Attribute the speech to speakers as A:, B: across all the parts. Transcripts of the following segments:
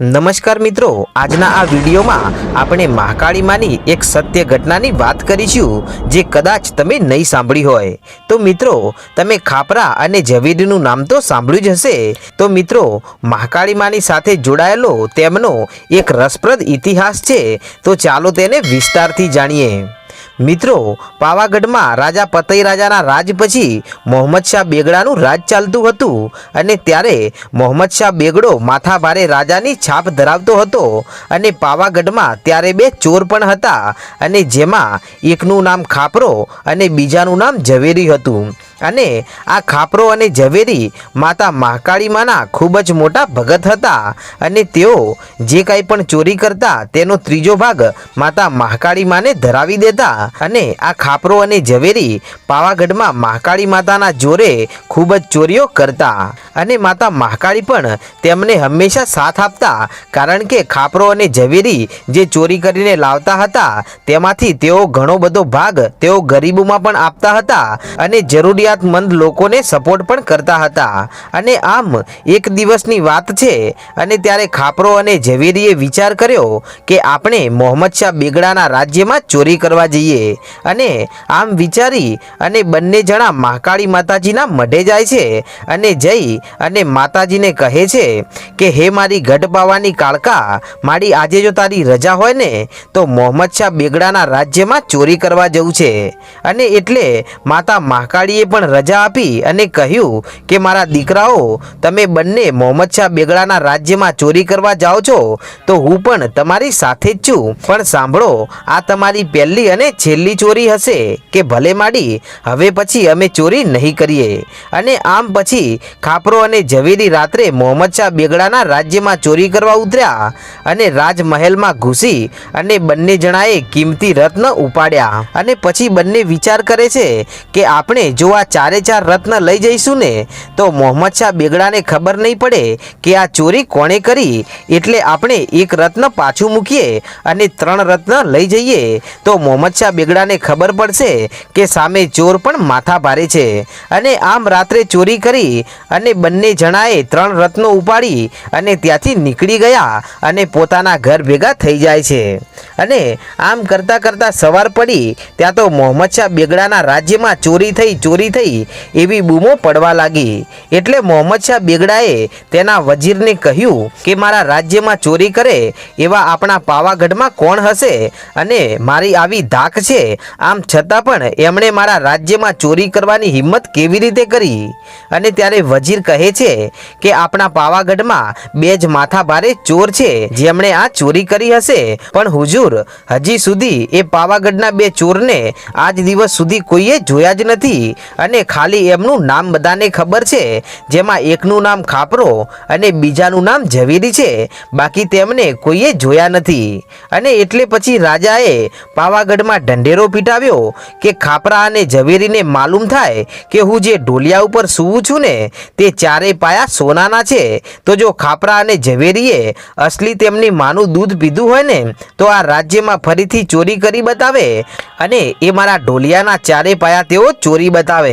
A: નમસ્કાર મિત્રો, આજના આ વિડીયોમાં આપણે મહાકાળી માની એક સત્ય ઘટનાની વાત કરીશું, જે કદાચ તમે નહીં સાંભળી હોય. તો મિત્રો, તમે ખાપરા અને ઝવેરીનું નામ તો સાંભળ્યું જ હશે. તો મિત્રો મહાકાળી માની સાથે જોડાયેલો તેમનો એક રસપ્રદ ઇતિહાસ છે. તો ચાલો તેને વિસ્તારથી જાણીએ. મિત્રો, પાવાગઢમાં રાજા પતઈ રાજાના રાજ પછી મોહમ્મદ શાહ બેગડાનું રાજ ચાલતું હતું અને ત્યારે મોહમ્મદ શાહ બેગડો માથાભારે રાજાની છાપ ધરાવતો હતો અને પાવાગઢમાં ત્યારે બે ચોર પણ હતા અને જેમાં એકનું નામ ખાપરો અને બીજાનું નામ ઝવેરી હતું. અને આ ખાપરો અને ઝવેરી માતા મહાકાળીમાના ખૂબ જ મોટા ભગત હતા. અને તેઓ જે કાંઈ પણ ચોરી કરતા તેનો ત્રીજો ભાગ માતા મહાકાળી માને ધરાવી દેતા. અને આ ખાપરો અને ઝવેરી પાવાગઢમાં મહાકાળી માતાના જોરે ખૂબ જ ચોરીઓ કરતા. અને માતા મહાકાળી પણ તેમને હંમેશા સાથ આપતા, કારણ કે ખાપરો અને ઝવેરી જે ચોરી કરીને લાવતા હતા, તેમાંથી તેઓ ઘણો બધો ભાગ તેઓ ગરીબોમાં પણ આપતા હતા. અને જરૂરિયાતમંદ લોકોને સપોર્ટ પણ કરતા હતા. અને આમ એક દિવસની વાત છે, અને ત્યારે ખાપરો અને ઝવેરીએ વિચાર કર્યો કે આપણે મોહમ્મદ શાહ બેગડાના રાજ્યમાં ચોરી કરવા જઈએ. અને આમ વિચારી અને બંને જણા મહાકાળી માતાજીના મઢે જાય છે અને જઈ અને માતાજીને કહે છે કે, હે મારી ગઢ પાવાની કાળકા, મારી આજે જો તારી રજા હોય ને, તો મોહમ્મદ શાહ બેગડાના રાજ્યમાં ચોરી કરવા જવું છે. અને એટલે માતા મહાકાળીએ પણ રજા આપી અને કહ્યું કે, મારા દીકરાઓ, તમે બંને મોહમ્મદ શાહ બેગડાના રાજ્યમાં ચોરી કરવા જાઓ છો, તો હું પણ તમારી સાથે જ છું. પણ સાંભળો, આ તમારી પહેલી અને છેલ્લી ચોરી હશે, કે ભલે માડી, હવે પછી અમે ચોરી નહીં કરીએ. અને આમ પછી ખાપરો અને ઝવેરી રાત્રે મોહમ્મદ શાહ બેગડાના રાજ્યમાં ચોરી કરવા ઉતર્યા અને રાજમહેલમાં ઘૂસી અને બંને જણાએ કિંમતી રત્ન ઉપાડ્યા. અને પછી બંને વિચાર કરે છે કે, આપણે જો આ ચારે ચાર રત્ન લઈ જઈશું ને, તો મોહમ્મદ શાહ બેગડાને ખબર નહીં પડે કે આ ચોરી કોણે કરી? એટલે આપણે એક રત્ન પાછું મૂકીએ અને ત્રણ રત્ન લઈ જઈએ. તો મોહમ્મદ શાહ બેગડાને ખબર પડશે કે સામે ચોર પણ માથા ભારે છે. અને આમ રાત્રે ચોરી કરી અને બંને જણાએ ત્રણ રત્નો ઉપાડી અને ત્યાંથી નીકળી ગયા અને પોતાના ઘર ભેગા થઈ જાય છે. અને આમ કરતાં કરતાં સવાર પડી, ત્યાં તો મોહમ્મદ શાહ બેગડાના રાજ્યમાં ચોરી થઈ ચોરી થઈ એવી બૂમો પડવા લાગી. એટલે મોહમ્મદ શાહ બેગડાએ તેના વજીરને કહ્યું કે, મારા રાજ્યમાં ચોરી કરે એવા આપણા પાવાગઢમાં કોણ હશે? અને મારી આવી ધાક છે. આમ છતાં પણ એમણે મારા રાજ્યમાં ચોરી કરવાની હિંમત કેવી રીતે કરી? અને ત્યારે વજીર કહે છે કે, આપણા પાવાગઢમાં બે જ માથા ભારે ચોર છે, જેમણે આ ચોરી કરી હશે. પણ હુજુર, હજી સુધી એ પાવાગઢના બે ચોરને આજ દિવસ સુધી કોઈએ જોયા જ નથી. અને ખાલી એમનું નામ બધાને ખબર છે. જેમાં એકનું નામ ખાપરો અને બીજાનું નામ ઝવેરી છે. બાકી તેમને કોઈએ જોયા નથી. અને એટલે પછી રાજાએ પાવાગઢમાં ઢંઢેરો પીટાવ્યો કે ખાપરા અને ઝવેરીને માલુમ થાય કે હું જે ઢોલિયા ઉપર સૂવું છું ને, તે ચારેય પાયા સોનાના છે. તો જો ખાપરા અને ઝવેરીએ અસલી તેમની માનું દૂધ પીધું હોય ને, તો આ રાજ્યમાં ફરીથી ચોરી કરી બતાવે. અને એ મારા ઢોલિયાના ચારે પાયા તેઓ ચોરી બતાવે.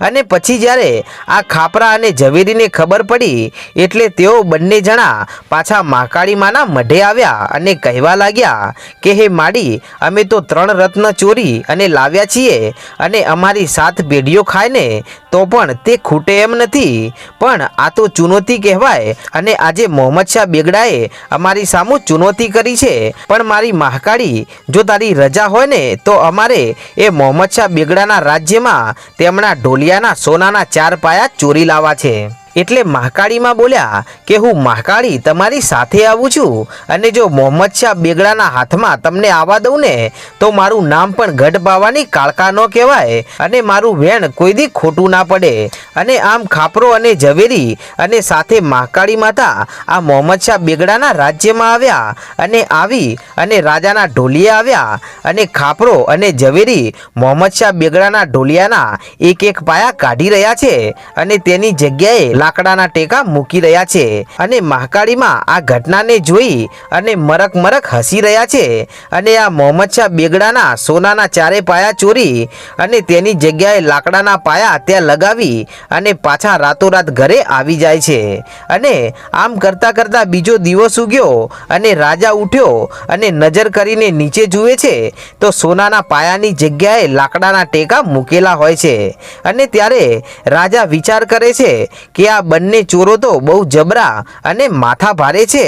A: અને પછી જ્યારે આ ખાપરા અને ઝવેરીને ખબર પડી, એટલે તેઓ બંને જણા પાછા મહાકાળીમાના મઢે આવ્યા અને કહેવા લાગ્યા કે, હે માડી, અમે તો ત્રણ રત્ન ચોરી અને લાવ્યા છીએ અને અમારી સાત પેઢીઓ ખાય ને તો પણ તે ખૂટે એમ નથી. પણ આ તો ચુનૌતી કહેવાય અને આજે મોહમ્મદ શાહ બેગડાએ અમારી સામું ચુનૌતી કરી છે. પણ મારી મહાકાળી, જો તારી રજા હોય ને, તો અમારે એ મોહમ્મદ શાહ બેગડાના રાજ્યમાં તેમના ઢોલિયાના સોનાના ચાર પાયા ચોરી લાવા છે. એટલે મહાકાળીમાં બોલ્યા કે હું મહાકાળી તમારી સાથે આવું છું અને જો મોહમ્મદ શાહ બેગડાના હાથમાં તમને આવવા દઉં ને, તો મારું નામ પણ ગઢ પાવાની કાળકા ન કહેવાય અને મારું વેણ કોઈ દી ખોટું ના પડે. અને આમ ખાપરો અને ઝવેરી અને સાથે મહાકાળી માતા આ મોહમ્મદ શાહ બેગડાના રાજ્યમાં આવ્યા અને આવી અને રાજાના ઢોલિયા આવ્યા અને ખાપરો અને ઝવેરી મોહમ્મદ શાહ બેગડાના ઢોલિયાના એક એક પાયા કાઢી રહ્યા છે અને તેની જગ્યાએ લાકડાના ટેકા મૂકી રહ્યા છે અને મહાકાળીમાં આ ઘટનાને જોઈ અને મરક મરક હસી રહ્યા છે અને આ મોહમ્મદ શાહ બેગડાના સોનાના ચારે પાયા ચોરી અને તેની જગ્યાએ લાકડાના પાયા ત્યાં લગાવી અને પાછા રાતોરાત ઘરે આવી જાય છે. અને આમ કરતા કરતા બીજો દિવસ ઉગ્યો અને રાજા ઉઠ્યો અને નજર કરીને નીચે જુએ છે તો સોનાના પાયાની જગ્યાએ લાકડાના ટેકા મૂકેલા હોય છે. અને ત્યારે રાજા વિચાર કરે છે કે આ બંને ચોરો તો બહુ જબરા અને માથા ભારે છે.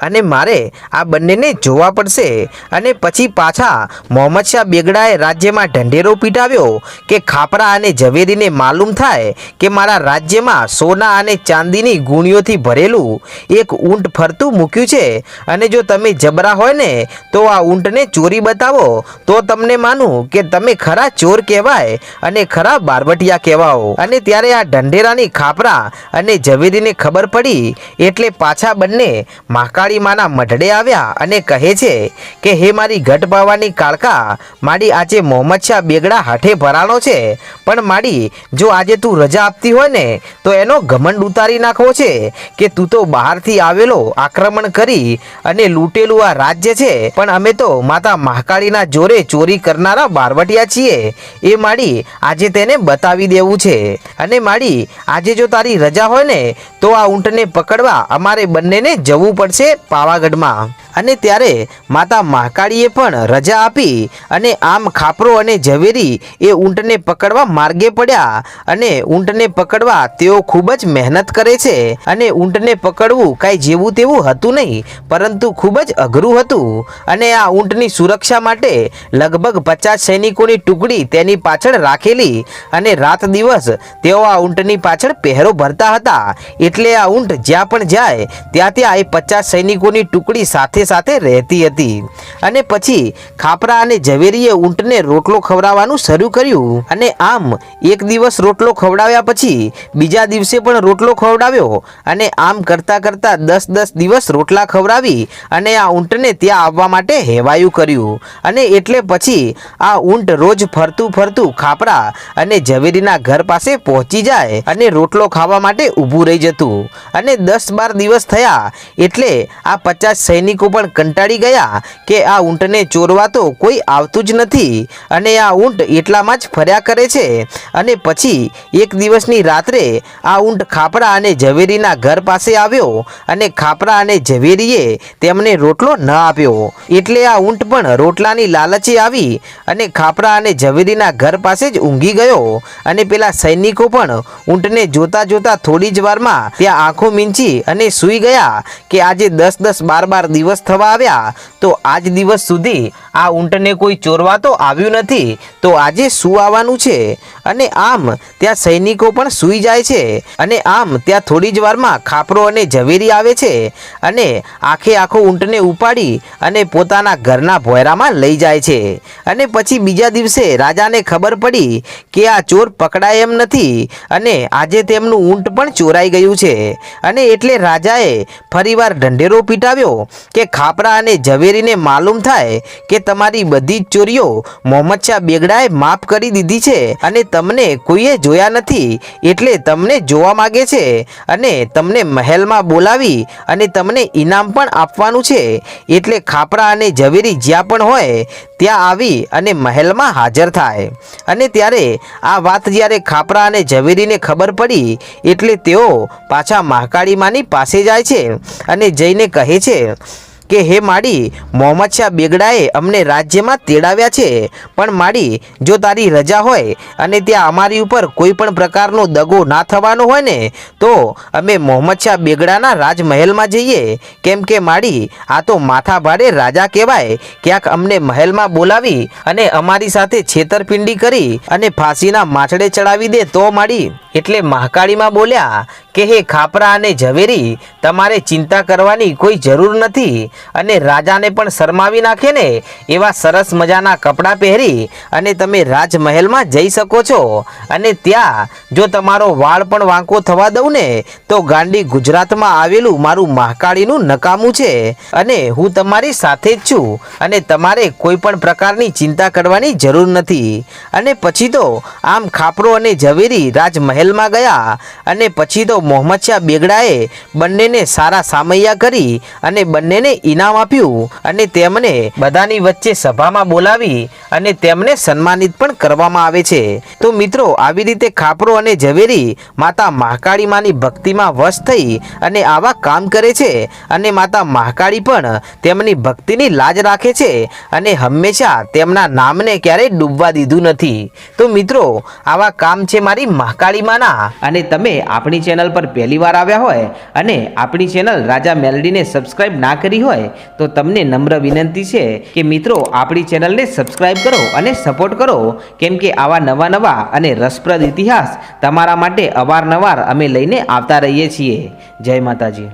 A: અને મારે આ બંનેને જોવા પડશે. અને પછી પાછા મોહમ્મદ શાહ બેગડાએ રાજ્યમાં ઢંઢેરો પીટાવ્યો કે ખાપરા અને ઝવેરીને માલુમ થાય કે મારા રાજ્યમાં સોના અને ચાંદીની ગુણીઓથી ભરેલું એક ઊંટ ફરતું મૂક્યું છે. અને જો તમે જબરા હોય ને તો આ ઊંટને ચોરી બતાવો, તો તમને માનું કે તમે ખરા ચોર કહેવાય અને ખરા બારવટિયા કહેવાઓ. અને ત્યારે આ ઢંઢેરાની ખાપરા અને ઝવેરીને ખબર પડી એટલે પાછા બંને મહાકાળી માના મઢડે આવ્યા અને કહે છે કે, હે મારી ઘટ પાવાની કાળકા, મારી આજે મોહમ્મદ શાહ બેગડા હાથે ભરાણો છે, પણ મારી જો આજે તું રજા આપતી હોય ને, તો એનો ઘમંડ ઉતારી નાખવો છે કે તું તો બહારથી આવેલો આક્રમણ કરી અને લૂંટેલું આ રાજ્ય છે, પણ અમે તો માતા મહાકાળીના જોરે ચોરી કરનારા બારવટિયા છીએ. એ માડી આજે તેને બતાવી દેવું છે. અને માડી આજે જો તારી રજા હોય ને તો આ ઊંટને પકડવા અમારે બંનેને જવું પડશે પાવાગઢમાં. અને ત્યારે માતા મહાકાળીએ પણ રજા આપી અને આમ ખાપરો અને ઝવેરી એ ઊંટને પકડવા માર્ગે પડ્યા અને ઊંટને પકડવા તેઓ ખૂબ જ મહેનત કરે છે અને ઊંટને પકડવું કાંઈ જેવું તેવું હતું નહીં, પરંતુ ખૂબ જ અઘરું હતું અને આ ઊંટની સુરક્ષા માટે લગભગ પચાસ સૈનિકોની ટુકડી તેની પાછળ રાખેલી અને રાત દિવસ તેઓ આ ઊંટની પાછળ પહેરો ભરતા હતા. એટલે આ ઊંટ જ્યાં પણ જાય, ત્યાં ત્યાં એ પચાસ સૈનિકોની ટુકડી સાથે સાથે રહેતી હતી. અને પછી ખાપરા અને ઝવેરીએ ઊંટને રોટલો ખવડાવવાનું શરૂ કર્યું. અને આમ એક દિવસ રોટલો ખવડાવ્યા પછી બીજા દિવસે પણ રોટલો ખવડાવ્યો. અને આમ કરતા કરતા દસ દસ દિવસ રોટલા ખવડાવી અને આ ઊંટને ત્યાં આવવા માટે હેવાયું કર્યું. અને એટલે પછી આ ઊંટ રોજ ફરતું ફરતું ખાપરા અને ઝવેરીના ઘર પાસે પહોંચી જાય અને રોટલો ખાવા માટે ઊભું રહી જતું. અને દસ બાર દિવસ થયા એટલે આ પચાસ સૈનિકો પણ કંટાળી ગયા કે આ ઊંટને ચોરવા તો કોઈ આવતું જ નથી અને આ ઊંટ એટલામાં જ ફર્યા કરે છે. અને પછી એક દિવસની રાત્રે આ ઊંટ ખાપરા અને ઝવેરીના ઘર પાસે આવ્યો અને ખાપરા અને ઝવેરીએ તેમને રોટલો ન આપ્યો. એટલે આ ઊંટ પણ રોટલાની લાલચે આવી અને ખાપરા અને ઝવેરીના ઘર પાસે જ ઊંઘી ગયો. અને પેલા સૈનિકો પણ ઊંટને જોતા જોતા થોડી જ વારમાં ત્યાં આંખો મીંચી અને સૂઈ ગયા કે આજે દસ દસ બાર બાર દિવસ થવા આવ્યા, તો આજ દિવસ સુધી આ ઊંટને કોઈ ચોરવા તો આવ્યું નથી. તો આજે શું આવવાનું છે? અને આમ ત્યાં સૈનિકો પણ સૂઈ જાય છે. અને આમ ત્યાં થોડી જ વારમાં ખાપરો અને ઝવેરી આવે છે. અને આખે આખો ઊંટને ઉપાડી અને પોતાના ઘરના ભોયરામાં લઈ જાય છે. અને પછી બીજા દિવસે રાજાને ખબર પડી કે આ ચોર પકડાય એમ નથી. અને આજે તેમનું ઊંટ પણ ચોરાઈ ગયું છે. અને એટલે રાજાએ ફરીવાર ઢંઢેરો પીટાવ્યો કે ખાપરા અને ઝવેરીને માલુમ થાય કે તમારી બધી જ ચોરીઓ મોહમ્મદ શાહ બેગડાએ માફ કરી દીધી છે અને તમને કોઈએ જોયા નથી એટલે તમને જોવા માગે છે અને તમને મહેલમાં બોલાવી અને તમને ઇનામ પણ આપવાનું છે. એટલે ખાપરા અને ઝવેરી જ્યાં પણ હોય, ત્યાં આવી અને મહેલમાં હાજર થાય. અને ત્યારે આ વાત જ્યારે ખાપરા અને ઝવેરીને ખબર પડી, એટલે તેઓ પાછા મહાકાળી માની પાસે જાય છે અને જઈને કહે છે કે હે માડી, મોહમ્મદ શાહ બેગડાએ અમને રાજ્યમાં તેડાવ્યા છે. પણ માડી, જો તારી રજા હોય અને ત્યાં અમારી ઉપર કોઈ પણ પ્રકારનો દગો ના થવાનો હોય ને, તો અમે મોહમ્મદ શાહ બેગડાના રાજમહેલમાં જઈએ. કેમ કે માડી, આ તો માથા ભારે રાજા કહેવાય. ક્યાંક અમને મહેલમાં બોલાવી અને અમારી સાથે છેતરપિંડી કરી અને ફાંસીના માછડે ચડાવી દે. તો માડી એટલે મહાકાળીમાં બોલ્યા કે, હે ખાપરા અને ઝવેરી, તમારે ચિંતા કરવાની કોઈ જરૂર નથી અને રાજાને પણ શરમાવી નાખે ને એવા સરસ મજાના કપડાં પહેરી અને તમે રાજમહેલમાં જઈ શકો છો. અને ત્યાં જો તમારો વાળ પણ વાંકો થવા દઉં ને, તો ગાંડી ગુજરાતમાં આવેલું મારું મહાકાળીનું નકામું છે અને હું તમારી સાથે જ છું અને તમારે કોઈ પણ પ્રકારની ચિંતા કરવાની જરૂર નથી. અને પછી તો આમ ખાપરો અને ઝવેરી રાજમહેલ મહેલમાં ગયા અને પછી તો મોહમ્મદ શાહ બેગડાએ બંનેને સારા સામૈયા કરી અને બંનેને ઇનામ આપ્યું અને તેમને બધાની વચ્ચે સભામાં બોલાવી અને તેમને સન્માનિત પણ કરવામાં આવે છે. તો મિત્રો, આવી રીતે ખાપરો અને ઝવેરી માતા મહાકાળી માની ભક્તિમાં વશ થઈ અને આવા કામ કરે છે અને માતા મહાકાળી પણ તેમની ભક્તિની લાજ રાખે છે અને હંમેશા તેમના નામને ક્યારેય ડૂબવા દીધું નથી. તો મિત્રો, આવા કામ છે મારી મહાકાળી માના અને તમે આપણી ચેનલ પર પહેલી વાર આવ્યા હોય અને આપણી ચેનલ રાજા મેલડીને સબસ્ક્રાઇબ ના કરી હોય, તો તમને નમ્ર વિનંતી છે કે મિત્રો, આપણી ચેનલને સબસ્ક્રાઇબ કરો અને સપોર્ટ કરો. કેમ કે આવા નવા નવા અને રસપ્રદ ઇતિહાસ તમારા માટે અવારનવાર અમે લઈને આવતા રહીએ છીએ. જય માતાજી.